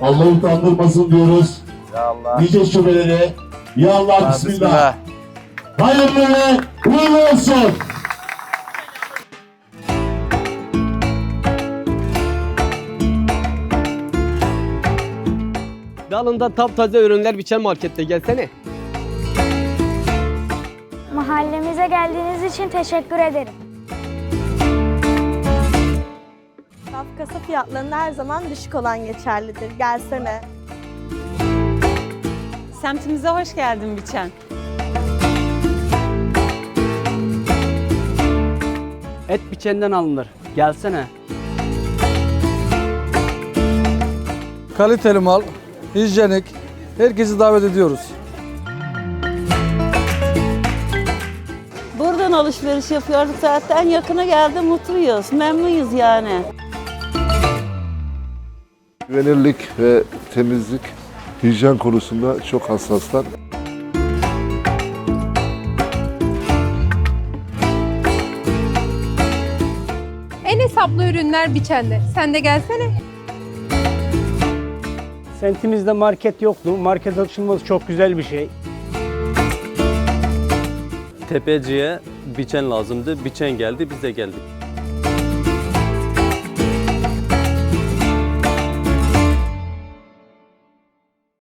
Allah utandırmasın diyoruz. Ya Allah. Nice şubelere. Ya Allah bismillah. Bismillah. Hayırlı ve uğurlu olsun. Dalında taptaze ürünler biçen markette gelsene. Mahallemize geldiğiniz için teşekkür ederim. Kasa fiyatlarında her zaman düşük olan geçerlidir. Gelsene. Semtimize hoş geldin Biçen. Et biçenden alınır. Gelsene. Kaliteli mal, hijyenik, herkesi davet ediyoruz. Buradan alışveriş yapıyorduk zaten yakına geldi mutluyuz, memnunuz yani. Güvenirlik ve temizlik, hijyen konusunda çok hassaslar. En hesaplı ürünler biçende. Sen de gelsene. Sentimizde market yoktu. Market açılması çok güzel bir şey. Tepeciye biçen lazımdı. Biçen geldi, biz de geldik.